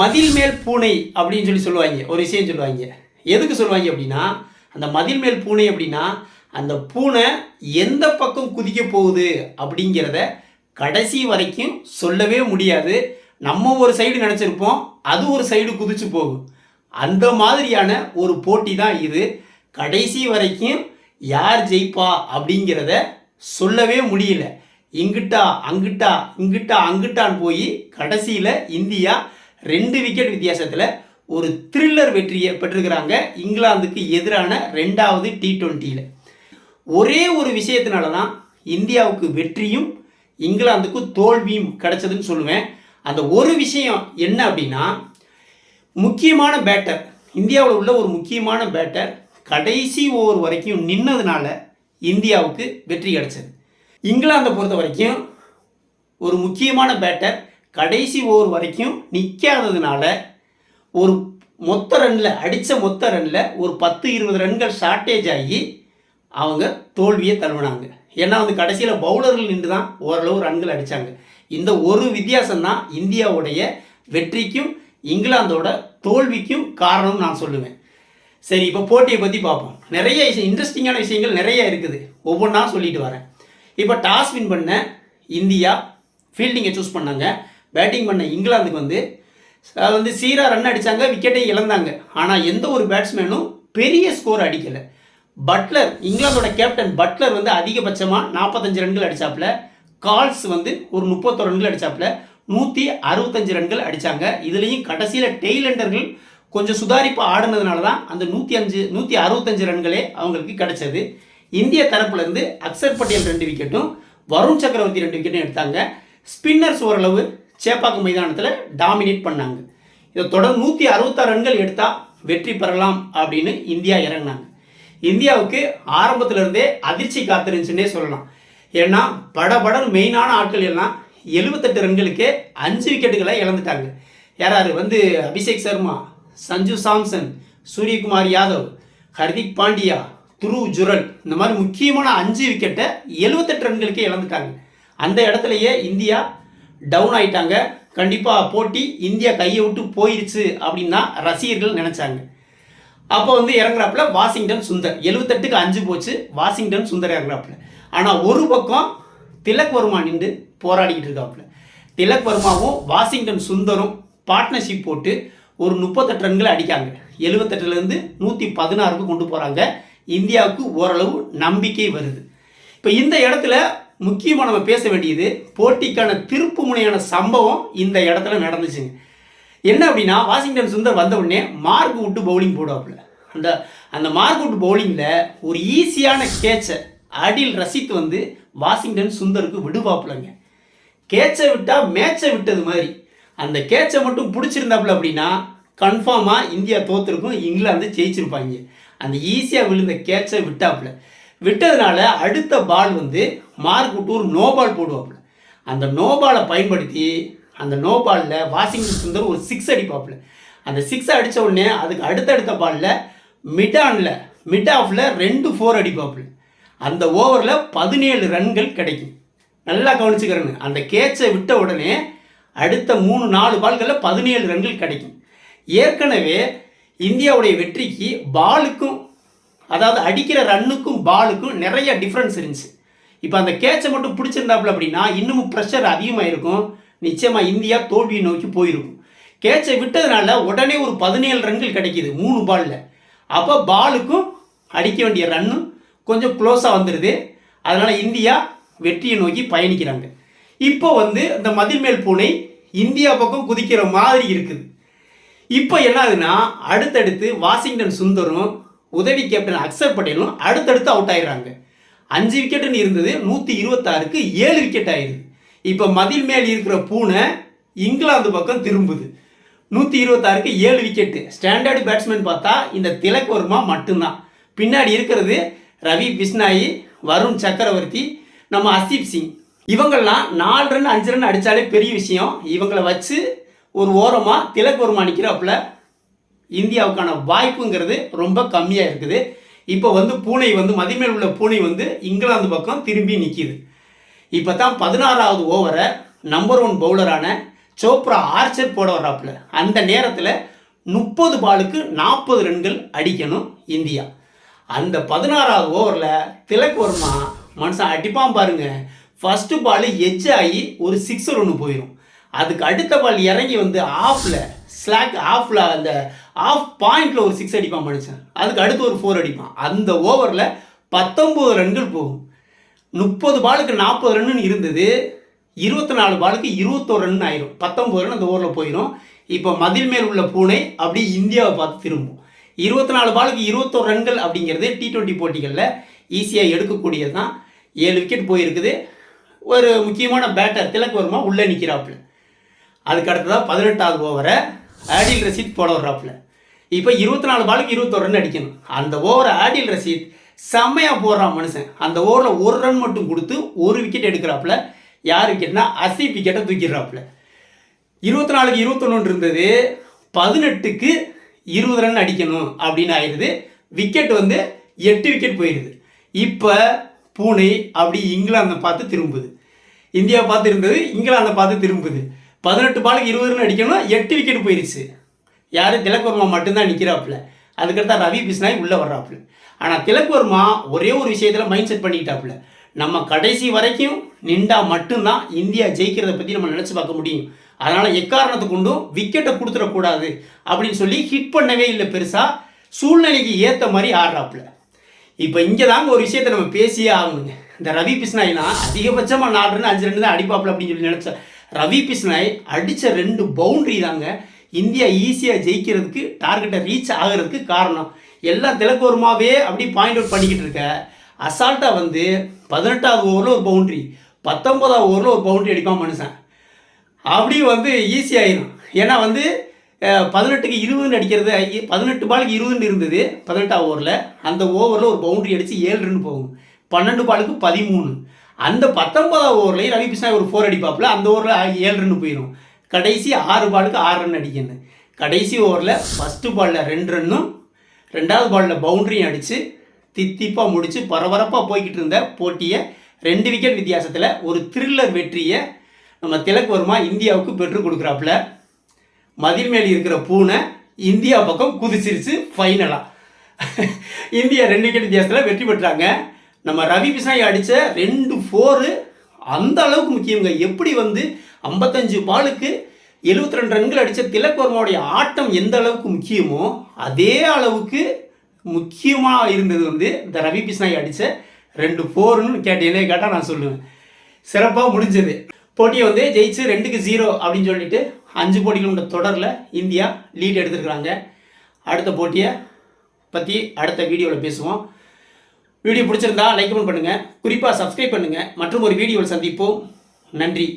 மதில் மேல் பூனை அப்படின்னு சொல்லி சொல்லுவாங்க. ஒரு விஷயம் சொல்லுவாங்க. எதுக்கு சொல்லுவாங்க அப்படின்னா அந்த மதில் மேல் பூனை அப்படின்னா அந்த பூனை எந்த பக்கம் குதிக்க போகுது அப்படிங்கிறத கடைசி வரைக்கும் சொல்லவே முடியாது. நம்ம ஒரு சைடு நினச்சிருப்போம் அது ஒரு சைடு குதிச்சு போகும். அந்த மாதிரியான ஒரு போட்டி தான் இது. கடைசி வரைக்கும் யார் ஜெயிப்பா அப்படிங்கிறத சொல்லவே முடியல. இங்கிட்டா அங்கிட்டா இங்கிட்டா அங்கிட்டான்னு போய் கடைசியில் இந்தியா ரெண்டு விக்கெட் வித்தியாசத்தில் ஒரு த்ரில்லர் வெற்றியை பெற்றிருக்கிறாங்க இங்கிலாந்துக்கு எதிரான ரெண்டாவது டி ட்வெண்ட்டியில் ஒரே ஒரு விஷயத்தினால தான் இந்தியாவுக்கு வெற்றியும் இங்கிலாந்துக்கு தோல்வியும் கிடைச்சதுன்னு சொல்லுவேன். அந்த ஒரு விஷயம் என்ன அப்படின்னா முக்கியமான பேட்டர் இந்தியாவில் உள்ள ஒரு முக்கியமான பேட்டர் கடைசி ஓவர் வரைக்கும் நின்னதுனால இந்தியாவுக்கு வெற்றி கிடைச்சது. இங்கிலாந்தை பொறுத்த வரைக்கும் ஒரு முக்கியமான பேட்டர் கடைசி ஓவர் வரைக்கும் நிற்காததுனால ஒரு மொத்த ரனில் அடித்த மொத்த ரனில் ஒரு பத்து இருபது ரன்கள் ஷார்ட்டேஜ் ஆகி அவங்க தோல்வியை தழுவினாங்க. ஏன்னா வந்து கடைசியில் பவுலர்கள் நின்று தான் ஓரளவு ரன்கள் அடித்தாங்க இந்த ஒரு வித்தியாசம் தான் இந்தியாவுடைய வெற்றிக்கும் இங்கிலாந்தோட தோல்விக்கும் காரணம்னு நான் சொல்லுவேன். சரி இப்போ போட்டியை பற்றி பார்ப்போம். நிறைய விஷயம் இன்ட்ரெஸ்டிங்கான விஷயங்கள் நிறைய இருக்குது. ஒவ்வொன்றா சொல்லிட்டு வரேன். இப்போ டாஸ் வின் பண்ண இந்தியா ஃபீல்டிங்கை சூஸ் பண்ணாங்க. பேட்டிங் பண்ண இங்கிலாந்துக்கு வந்து அது வந்து சீராக ரன் அடித்தாங்க விக்கெட்டை இழந்தாங்க. ஆனால் எந்த ஒரு பேட்ஸ்மேனும் பெரிய ஸ்கோர் அடிக்கலை. பட்லர் இங்கிலாந்தோட கேப்டன் பட்லர் வந்து அதிகபட்சமாக நாற்பத்தஞ்சு ரன்கள் அடித்தாப்புல கால்ஸ் வந்து ஒரு முப்பத்தோரு ரன்கள் அடித்தாப்புல நூற்றி அறுபத்தஞ்சு ரன்கள் அடித்தாங்க இதுலேயும் கடைசியில் டெய்லண்டர்கள் கொஞ்சம் சுதாரிப்பு ஆடினதுனால தான் அந்த நூற்றி அஞ்சு நூற்றி அறுபத்தஞ்சு ரன்களே அவங்களுக்கு கிடைச்சது. இந்திய தரப்புலேருந்து அக்சர் பட்டேல் ரெண்டு விக்கெட்டும் வருண் சக்கரவர்த்தி ரெண்டு விக்கெட்டும் எடுத்தாங்க. ஸ்பின்னர்ஸ் ஓரளவு சேப்பாக்கம் மைதானத்தில் டாமினேட் பண்ணாங்க. இதை தொடர்ந்து நூற்றி அறுபத்தாறு ரன்கள் எடுத்தால் வெற்றி பெறலாம் அப்படின்னு இந்தியா இறங்கினாங்க. இந்தியாவுக்கு ஆரம்பத்திலிருந்தே அதிர்ச்சி காத்திருந்துச்சுன்னே சொல்லலாம். ஏன்னா படபடன் மெயினான ஆட்கள் எல்லாம் எழுபத்தெட்டு ரன்களுக்கு அஞ்சு விக்கெட்டுகளை இழந்துட்டாங்க. யாராரு வந்து அபிஷேக் சர்மா சஞ்சு சாம்சன் சூரியகுமார் யாதவ் ஹர்திக் பாண்டியா துருவ் ஜுரல் இந்த மாதிரி முக்கியமான அஞ்சு விக்கெட்டை எழுபத்தெட்டு ரன்களுக்கே இழந்துட்டாங்க. அந்த இடத்துலையே இந்தியா டவுன் ஆயிட்டாங்க. கண்டிப்பாக போட்டி இந்தியா கையை விட்டு போயிடுச்சு அப்படின்னு தான் ரசிகர்கள் நினச்சாங்க. அப்போ வந்து இறங்குறாப்புல வாஷிங்டன் சுந்தர். எழுபத்தெட்டுக்கு அஞ்சு போச்சு. வாஷிங்டன் சுந்தர் இறங்குறாப்புல. ஆனால் ஒரு பக்கம் திலக் வர்மா நின்று போராடிக்கிட்டு இருக்காப்புல. திலக் வர்மாவும் வாஷிங்டன் சுந்தரும் பார்ட்னர்ஷிப் போட்டு ஒரு முப்பத்தெட்டு ரன்களை அடிக்காங்க. எழுபத்தெட்டுலேருந்து நூற்றி பதினாறுக்கு கொண்டு போகிறாங்க இந்தியாவுக்கு ஓரளவு நம்பிக்கை வருது. இப்போ இந்த இடத்துல முக்கியமாக நம்ம பேச வேண்டியது போட்டிக்கான திருப்பு முனையான சம்பவம் இந்த இடத்துல நடந்துச்சுங்க. என்ன அப்படின்னா வாஷிங்டன் சுந்தர் வந்த உடனே மார்க் விட்டு பவுலிங் போடுவாப்புல. அந்த அந்த மார்க் விட்டு பவுலிங்கில் ஒரு ஈஸியான கேட்சை அடில் ரசித்து வந்து வாஷிங்டன் சுந்தருக்கு விடுவாப்புலங்க. கேட்சை விட்டால் மேட்சை விட்டது மாதிரி. அந்த கேட்சை மட்டும் பிடிச்சிருந்தாப்புல அப்படின்னா கன்ஃபார்மாக இந்தியா தோத்துருக்கும் இங்கிலாந்து ஜெயிச்சிருப்பாங்க. அந்த ஈஸியாக விழுந்த கேட்சை விட்டாப்புல. விட்டதுனால அடுத்த பால் வந்து மார்க் விட்டு ஒரு நோ பால் போடுவாப்புல. அந்த நோ பாலை பயன்படுத்தி அந்த நோ பாலில் வாஷிங்டன் சுந்தர் ஒரு சிக்ஸ் அடிப்பாப்புல. அந்த சிக்ஸ் அடித்த உடனே அதுக்கு அடுத்தடுத்த பாலில் மிட் ஆனில் மிட் ஆஃபில் ரெண்டு ஃபோர் அடிப்பாப்புல. அந்த ஓவரில் பதினேழு ரன்கள் கிடைக்கும். நல்லா கவனிச்சுக்கிறேன்னு. அந்த கேட்சை விட்ட உடனே அடுத்த மூணு நாலு பால்களில் பதினேழு ரன்கள் கிடைக்கும். ஏற்கனவே இந்தியாவுடைய வெற்றிக்கு பாலுக்கும் அதாவது அடிக்கிற ரன்னுக்கும் பாலுக்கும் நிறைய டிஃப்ரென்ஸ் இருந்துச்சு. இப்போ அந்த கேட்சை மட்டும் பிடிச்சிருந்தாப்புல அப்படின்னா இன்னமும் ப்ரெஷர் அதிகமாக இருக்கும் நிச்சயமாக இந்தியா தோல்வியை நோக்கி போயிருக்கும். கேட்சை விட்டதுனால உடனே ஒரு பதினேழு ரன்கள் கிடைக்கிது மூணு பாலில் அப்போ பாலுக்கும் அடிக்க வேண்டிய ரன்னும் கொஞ்சம் க்ளோஸாக வந்துடுது அதனால் இந்தியா வெற்றியை நோக்கி பயணிக்கிறாங்க. இப்போ வந்து இந்த மதில்மேல் பூனை இந்தியா பக்கம் குதிக்கிற மாதிரி இருக்குது. இப்போ என்ன ஆகுதுன்னா அடுத்தடுத்து வாஷிங்டன் சுந்தரும் உதவி கேப்டன் அக்சர் பட்டேலும் அடுத்தடுத்து அவுட் ஆயிடுறாங்க. அஞ்சு விக்கெட்டுன்னு இருந்தது நூற்றி இருபத்தாறுக்கு ஏழு விக்கெட் ஆயிடுது. இப்போ மதில் மேல் இருக்கிற பூனை இங்கிலாந்து பக்கம் திரும்புது. நூற்றி இருபத்தாறுக்கு ஏழு விக்கெட்டு ஸ்டாண்டர்டு பேட்ஸ்மேன் பார்த்தா இந்த திலக் வர்மா மட்டும்தான். பின்னாடி இருக்கிறது ரவி பிஸ்னாயி வருண் சக்கரவர்த்தி நம்ம அசீப் சிங். இவங்கெல்லாம் நாலு ரன் அஞ்சு ரன் அடித்தாலே பெரிய விஷயம். இவங்களை வச்சு ஒரு ஓரமாக திலக் வர்மா நிற்கிறாப்புல இந்தியாவுக்கான வாய்ப்புங்கிறது ரொம்ப கம்மியாக இருக்குது. இப்போ வந்து பூனை வந்து மதிமேல் உள்ள பூனை வந்து இங்கிலாந்து பக்கம் திரும்பி நிற்கிது இப்போ தான் பதினாறாவது ஓவரை நம்பர் ஒன் பவுலரான சோப்ரா ஆர்ச்சர் போட வர்றாப்புல. அந்த நேரத்தில் முப்பது பாலுக்கு நாற்பது ரன்கள் அடிக்கணும் இந்தியா. அந்த பதினாறாவது ஓவரில் திலக் வர்மா மனுஷன் அடிப்பான் பாருங்க. ஃபஸ்ட்டு பால் எட்ஜ் ஆகி ஒரு சிக்ஸர் ஒன்று போயிடும் அதுக்கு அடுத்த பால் இறங்கி வந்து ஆஃபில் ஸ்லாக் ஆஃபில் அந்த ஆஃப் பாயிண்டில் ஒரு சிக்ஸ் அடிப்பான் மனுஷன். அதுக்கு அடுத்து ஒரு ஃபோர் அடிப்பான். அந்த ஓவரில் பத்தொம்போது ரன்கள் போகும். முப்பது பாலுக்கு நாற்பது ரன்னு இருந்தது. இருபத்தி நாலு பாலுக்கு இருபத்தோரு ரன் ஆயிரும். பத்தொம்பது ரன் அந்த ஓவரில் போயிடும் இப்போ மதில் மேல் உள்ள பூனை அப்படியே இந்தியாவை பார்த்து திரும்பும். இருபத்தி நாலு பாலுக்கு இருபத்தோரு ரன்கள் அப்படிங்கிறது டி ட்வெண்ட்டி போட்டிகளில் ஈஸியாக எடுக்கக்கூடியது தான் ஏழு விக்கெட் போயிருக்குது. ஒரு முக்கியமான பேட்டர் திலக் வர்மா உள்ளே நிற்கிறாப்புல அதுக்கு அடுத்ததாக பதினெட்டாவது ஓவரை ஆடில் ரசீத் போட வர்றாப்புல. இப்போ இருபத்தி நாலு பாலுக்கு இருபத்தொரு ரன் அடிக்கணும். அந்த ஓவரை ஆடில் ரசீத் செம்மையாக போடுறான் மனுஷன். அந்த ஓவரில் ஒரு ரன் மட்டும் கொடுத்து ஒரு விக்கெட் எடுக்கிறாப்புல. யார் விக்கெட்னா அசீப் விக்கெட்டை தூக்கிடுறாப்புல. இருபத்தி நாலுக்கு இருபத்தொன்னு இருந்தது. பதினெட்டுக்கு இருபது ரன் அடிக்கணும் அப்படின்னு ஆயிடுது. விக்கெட் வந்து எட்டு விக்கெட் போயிடுது இப்போ பூனே அப்படி இங்கிலாந்தை பார்த்து திரும்புது. இந்தியா பார்த்து இருந்தது இங்கிலாந்தை பார்த்து திரும்புது. பதினெட்டு பாலுக்கு இருபது ரன் அடிக்கணும் எட்டு விக்கெட் போயிடுச்சு யார்? திலக் வர்மா மட்டும்தான் நிற்கிறாப்புல அதுக்கடுத்தா ரவி பிஸ்னாய் உள்ளே வர்றாப்புல. ஆனால் திலக் வர்மா ஒரே ஒரு விஷயத்தில் மைண்ட் செட் பண்ணிக்கிட்டாப்புல. நம்ம கடைசி வரைக்கும் நின்றா மட்டும்தான் இந்தியா ஜெயிக்கிறத பற்றி நம்ம நினச்சி பார்க்க முடியும். அதனால் எக்காரணத்தை கொண்டும் விக்கெட்டை கொடுத்துடக்கூடாது அப்படின்னு சொல்லி ஹிட் பண்ணவே இல்லை பெருசாக சூழ்நிலைக்கு ஏற்ற மாதிரி ஆடுறாப்புல. இப்போ இங்கே தாங்க ஒரு விஷயத்தை நம்ம பேசியே ஆகணுங்க. இந்த ரவி பிஸ்னாய்னா அதிகபட்சமாக நாலு ரன் அஞ்சு ரெண்டு தான் அடிப்பாப்புல அப்படின்னு சொல்லி நினச்சேன் ரவி பிஸ்னாய் அடித்த ரெண்டு பவுண்ட்ரி தாங்க இந்தியா ஈஸியாக ஜெயிக்கிறதுக்கு டார்கெட்டை ரீச் ஆகிறதுக்கு காரணம். எல்லாம் திலக்கோருமாவே அப்படி பாயிண்ட் அவுட் பண்ணிக்கிட்டு இருக்க. அசால்ட்டாக வந்து பதினெட்டாவது ஓவரில் ஒரு பவுண்ட்ரி பத்தொன்பதாவது ஓவரில் ஒரு பவுண்ட்ரி அடிப்பான் மனுஷன். அப்படி வந்து ஈஸியாகிடும் ஏன்னா வந்து பதினெட்டுக்கு இருபதுன்னு அடிக்கிறது பதினெட்டு பாலுக்கு இருபதுன்னு இருந்தது பதினெட்டாவது ஓவரில் அந்த ஓவரில் ஒரு பவுண்டரி அடித்து ஏழு ரன் போகும். பன்னெண்டு பாலுக்கு பதிமூணு. அந்த பத்தொன்பதாவது ஓவர்லேயும் ரவி கிருஷ்ணா ஒரு ஃபோர் அடிப்பாப்பில் அந்த ஓவரில் ஏழு ரன் போயிடும் கடைசி ஆறு பாலுக்கு ஆறு ரன் அடிக்கணும் கடைசி ஓவரில் ஃபஸ்ட்டு பாலில் ரெண்டு ரன்னும் ரெண்டாவது பாலில் பவுண்டரியும் அடித்து தித்திப்பாக முடித்து பரபரப்பாக போய்கிட்டு இருந்த போட்டியை ரெண்டு விக்கெட் வித்தியாசத்தில் ஒரு த்ரில்லர் வெற்றியை நம்ம திலக் வர்மா இந்தியாவுக்கு பெற்றுக் கொடுக்குறாப்புல. மதில் மேல் இருக்கிற பூனை இந்தியா பக்கம் குதிச்சிருச்சு ஃபைனலாக இந்தியா ரெண்டு விக்கெட் வித்தியாசத்தில் வெற்றி பெற்றாங்க. நம்ம ரவி பிஸ்னாய் அடித்த ரெண்டு ஃபோரு அந்த அளவுக்கு முக்கியங்க. எப்படி வந்து ஐம்பத்தஞ்சு பாலுக்கு 72 ரெண்டு ரன்கள் அடித்த திலக்வர்மாவுடைய ஆட்டம் எந்த அளவுக்கு முக்கியமோ அதே அளவுக்கு முக்கியமாக இருந்தது வந்து இந்த ரவி பிஸ்னாய் அடித்த ரெண்டு ஃபோர்னு கேட்டீங்களே கேட்டால் நான் சொல்லுவேன். சிறப்பாக முடிஞ்சது. போட்டியை வந்து ஜெயிச்சு ரெண்டுக்கு ஜீரோ அப்படின்னு சொல்லிட்டு அஞ்சு போட்டிகள் உள்ள தொடரில் இந்தியா லீட் எடுத்துருக்குறாங்க. அடுத்த போட்டியை பற்றி அடுத்த வீடியோவில் பேசுவோம். வீடியோ பிடிச்சிருந்தா லைக் பண்ணுங்கள் குறிப்பாக சப்ஸ்கிரைப் பண்ணுங்கள் மற்றும் ஒரு வீடியோவில் சந்திப்போம். நன்றி.